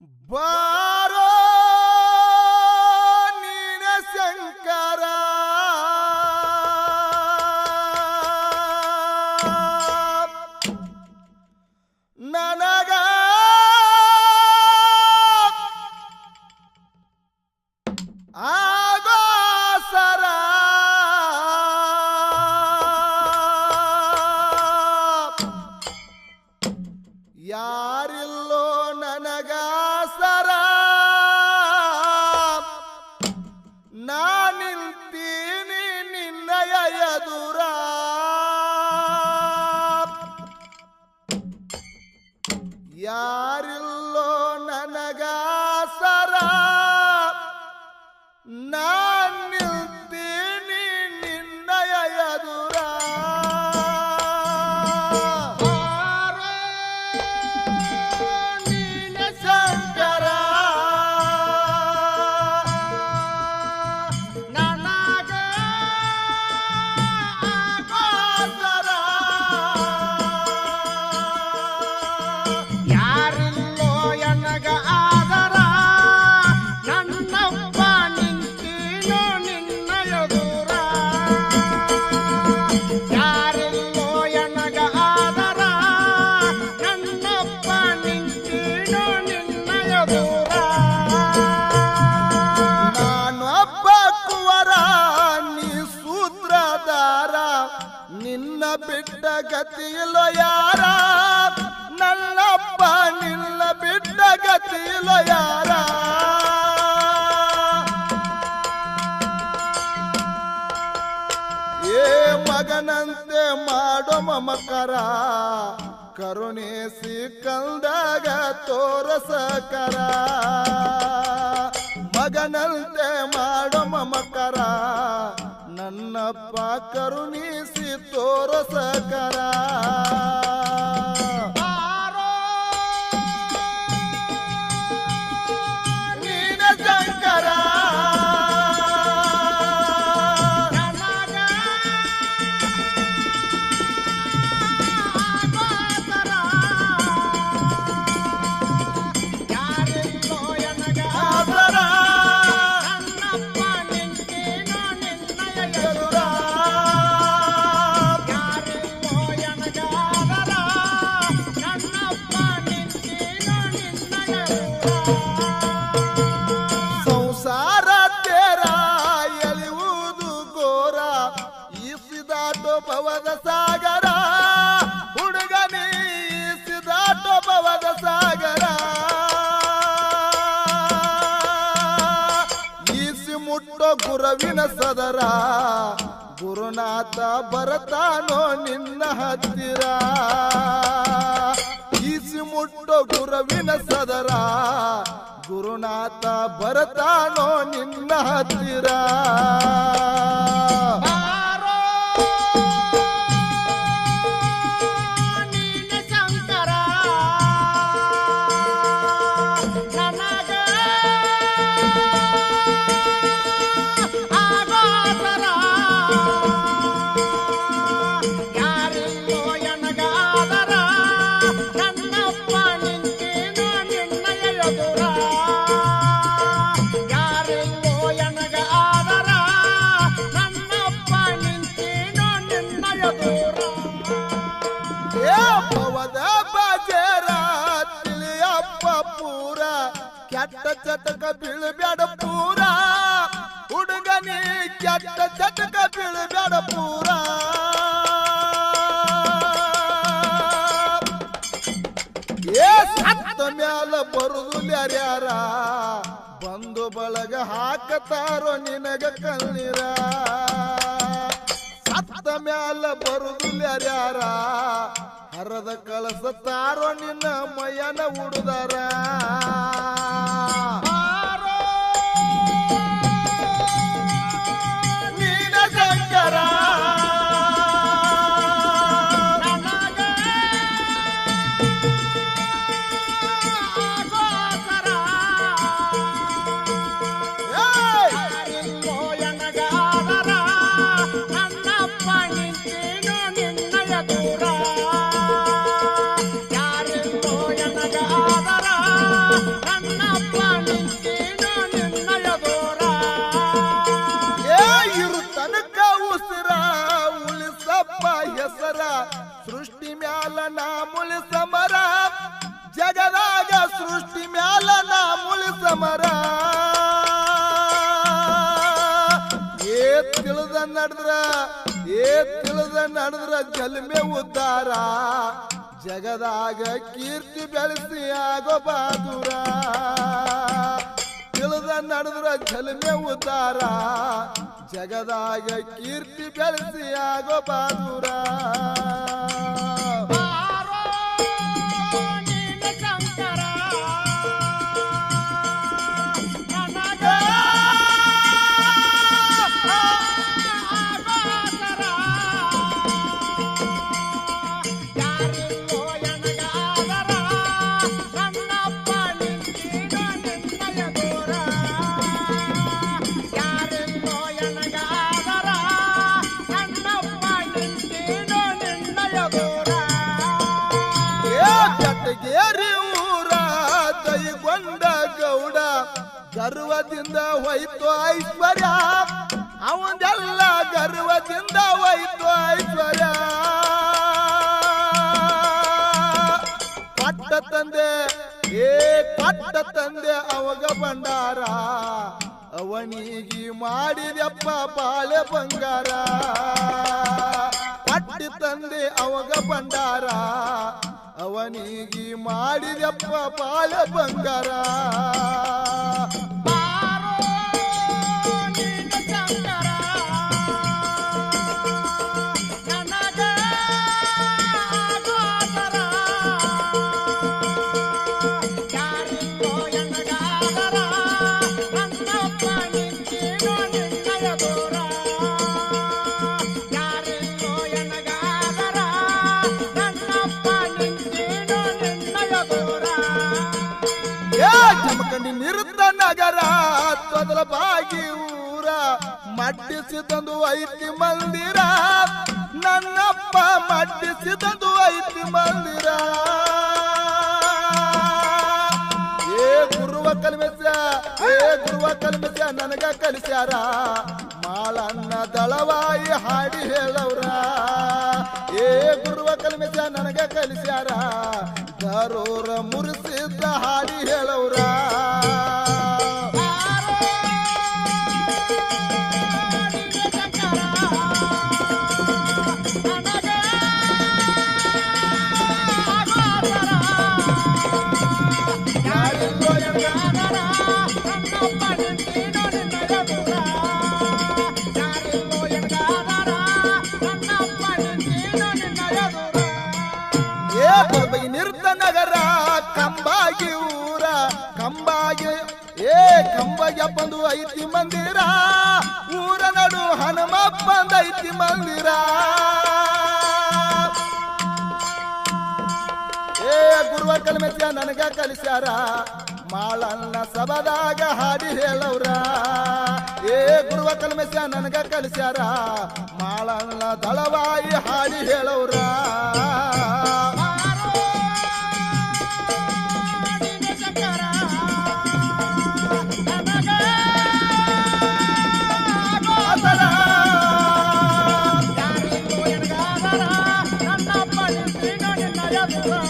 ಬಾರೋ ನೀನ ಶಂಕರ. ನನಗ ಆಗೋಸರ Não! ಗತಿಯಿಲ್ಲ ಯಾರ? ನನ್ನಪ್ಪ ನಿಲ್ಲ ಬಿಟ್ಟ ಗತಿಯಿಲ್ಲ ಯಾರ? ಏ ಮಗನಂತೆ ಮಾಡೋ ಮಮಕರ ಕರುಣಿಸಿ ಕಂದಾಗ ತೋರಸಕರ. ಮಗನಂತೆ ಮಾಡೋ ಮಮಕರ ಕರುಣಿಸಿ ತೋರಸಕರ. ಭವದ ಸಾಗರ ಸಾಗರ. ಗುರವಿನ ಸದರ, ಗುರುನಾಥ ಬರತಾನೋ ನಿನ್ನ ಹತ್ತಿರ. ಈಸಿ ಮುಟ್ಟೋ ಗುರವಿನ ಸದರ, ಗುರುನಾಥ ಬರತಾನೋ ನಿನ್ನ ಹತ್ತಿರ. ಕೆಟ್ಟ ಚಟಕ ಬೀಳಬೇಡ ಪೂರ. ಹುಡುಗನಿ ಕೆಟ್ಟ ಚಟಕ ಬೀಳಬೇಡ ಪೂರ. ಏ ಸತ್ತ ಮ್ಯಾಲ ಬರುದು ಬ್ಯಾರ್ಯಾರ ಬಂದು ಬಳಗ ಹಾಕತಾರೋ ನಿನಗ ಕಣ್ಣೀರ? ಸತ್ತ ಮ್ಯಾಲ ಬರುದು ಬ್ಯಾರ್ಯಾರ ಹರದ ಕಳಸ ತಾರೋ ನಿನ್ನ ಮಯನ ಉಡುದಾರ? ಮ್ಯಾಲ ನಾ ಸಮರ ಜಗದಾಗ ಸೃಷ್ಟಿ ಮ್ಯಾಲ ನಾ ಸಮರ ಏ ತಿಳಿದ ನಡೆದ್ರ, ಏ ತಿಳಿದ ನಡೆದ್ರ ಜಲ್ಮೆ ಉದ್ದಾರ. ಜಗದಾಗ ಕೀರ್ತಿ ಬೆಳೆಸಿ ಆಗೋ ಬಾದುರ ತಿಳಿದ ನಡೆದ್ರ ಜಲ್ಮೆ ಉದ್ದಾರ ಜಗದಾಗ ಕೀರ್ತಿ ಬೆಳೆಸಿ ಆಗೋ ಬಾದುರ ಹೋಯ್ತು ಐಶ್ವರ್ಯ. ಅವಂದೆಲ್ಲ ಗರ್ವದಿಂದ ಹೋಯ್ತು ಐಶ್ವರ್ಯ. ಪಟ್ಟ ತಂದೆ, ಏ ಪಟ್ಟ ತಂದೆ, ಅವಾಗ ಬಂಡಾರ ಅವನಿಗೆ ಮಾಡಿದಪ್ಪ ಬಾಳೆ ಬಂಗಾರ. ಪಟ್ಟಿ ತಂದೆ, ಅವಾಗ ಬಂಡಾರ ಅವನಿಗೆ ಮಾಡಿದಪ್ಪ ಬಾಳೆ ಬಂಗಾರ. ಜಮಖಂಡಿ ನಿರುತ್ತ ನಗರ ತೊದಲ ಬಾಗಿ ಊರ ಮಡ್ಡಿಸಿದಂದು ಐತಿ ಮಂದಿರ. ನನ್ನಪ್ಪ ಮಡ್ಡಿಸಿದಂದು ಐತಿ ಮಂದಿರ. ಏ ಗುರುವ ಕಲ್ಮೆಸ್ಯ, ಏ ಗುರುವ ಕಲ್ಮೆಸ್ಯ, ನನಗ ಕಲಿಸ್ಯಾರ. ಮಾಳನ್ನ ದಳವಾಯಿ ಹಾಡಿ ಹೇಳವ್ರ. ಏ ಗುರುವ ಕಲ್ಮೆಸ್ಯ, ನನಗ ಕಲಿಸ್ಯಾರ. ದರೋರ ಮುರಿಸಿದ್ದ ಹಾಡಿ ಹೇಳವ್ರ ಯಾರಿಲ್ಲೋ ಬಂದು ಐತಿ ಮಂದಿರ, ಊರ ನಡು ಹನುಮಪ್ಪಂದ ಐತಿ ಮಂದಿರ. ಏ ಗುರುವ ಕಲ್ಮೆಸ್ಯ ನನಗ ಕಲಿಸ್ಯಾರ, ಮಾಳನ್ನ ಸಬದಾಗ ಹಾಡಿ ಹೇಳವ್ರ. ಏ ಗುರುವ ಕಲ್ಮೆಸ್ಯ ನನಗ ಕಲಿಸ್ಯಾರ, ಮಾಳನ್ನ ದಳವಾಯಿ ಹಾಡಿ ಹೇಳವ್ರ. ನನ್ನ